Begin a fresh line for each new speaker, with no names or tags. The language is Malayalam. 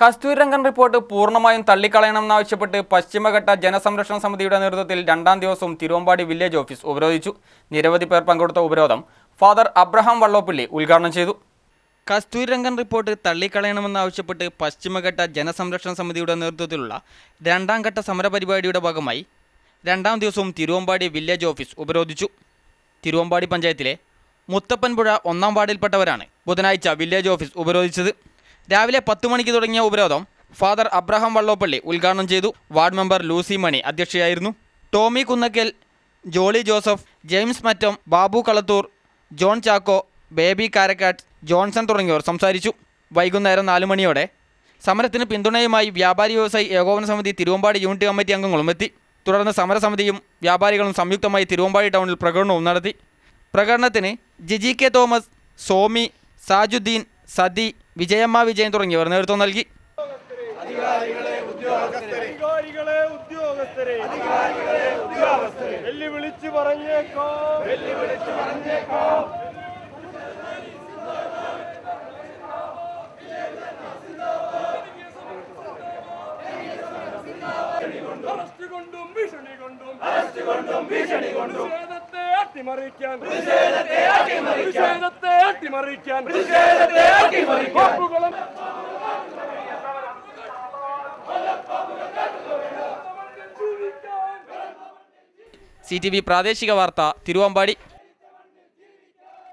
കസ്തൂരിരംഗൻ റിപ്പോർട്ട് പൂർണമായും തള്ളിക്കളയണമെന്നാവശ്യപ്പെട്ട് പശ്ചിമഘട്ട ജനസംരക്ഷണ സമിതിയുടെ നേതൃത്വത്തിൽ രണ്ടാം ദിവസവും തിരുവമ്പാടി വില്ലേജ് ഓഫീസ് ഉപരോധിച്ചു. നിരവധി പേർ പങ്കെടുത്ത ഉപരോധം ഫാദർ അബ്രഹാം വള്ളോപ്പിള്ളി ഉദ്ഘാടനം ചെയ്തു. കസ്തൂരിരംഗൻ റിപ്പോർട്ട് തള്ളിക്കളയണമെന്നാവശ്യപ്പെട്ട് പശ്ചിമഘട്ട ജനസംരക്ഷണ സമിതിയുടെ നേതൃത്വത്തിലുള്ള രണ്ടാം ഘട്ട സമരപരിപാടിയുടെ ഭാഗമായി രണ്ടാം ദിവസവും തിരുവമ്പാടി വില്ലേജ് ഓഫീസ് ഉപരോധിച്ചു. തിരുവമ്പാടി പഞ്ചായത്തിലെ മുത്തപ്പൻപുഴ ഒന്നാം വാർഡിൽപ്പെട്ടവരാണ് ബുധനാഴ്ച വില്ലേജ് ഓഫീസ് ഉപരോധിച്ചത്. രാവിലെ പത്ത് മണിക്ക് തുടങ്ങിയ ഉപരോധം ഫാദർ അബ്രഹാം വള്ളോപ്പള്ളി ഉദ്ഘാടനം ചെയ്തു. Ward member Lucy Mani അധ്യക്ഷയായിരുന്നു. Tommy Kunnakkal Jolly Joseph James Mattam Babu Kalathoor John Chacko Baby Karakkattu Johnson തുടങ്ങിയവർ സംസാരിച്ചു. വൈകുന്നേരം നാലു മണിയോടെ സമരത്തിന് പിന്തുണയുമായി വ്യാപാരി വ്യവസായി ഏകോപന സമിതി തിരുവമ്പാടി യൂണിറ്റ് കമ്മിറ്റി അംഗങ്ങളും എത്തി. തുടർന്ന് സമരസമിതിയും വ്യാപാരികളും സംയുക്തമായി തിരുവമ്പാടി ടൗണിൽ പ്രകടനവും നടത്തി. പ്രകടനത്തിന് ജിജി കെ തോമസ് സോമി സാജുദ്ദീൻ സതി വിജയമ്മ വിജയൻ തുടങ്ങിയവർ നേതൃത്വം നൽകി.
അധികാരികളെ ഉദ്യോഗസ്ഥരെ. വെല്ലുവിളിച്ച് പറഞ്ഞേക്കോ. വെല്ലുവിളിച്ച് പറഞ്ഞേക്കോ. അറസ്റ്റ് കൊണ്ടും ഭീഷണി കൊണ്ടും ഭീഷണി കൊണ്ടും. അട്ടിമറിക്കാൻ. പ്രതിഷേധത്തെ അട്ടിമറിക്കാൻ. പ്രതിഷേധത്തെ അട്ടിമറിക്കാൻ. പ്രതിഷേധത്തെ അട്ടിമറിക്കാൻ.
സി ടി വി പ്രാദേശിക വാർത്ത തിരുവമ്പാടി.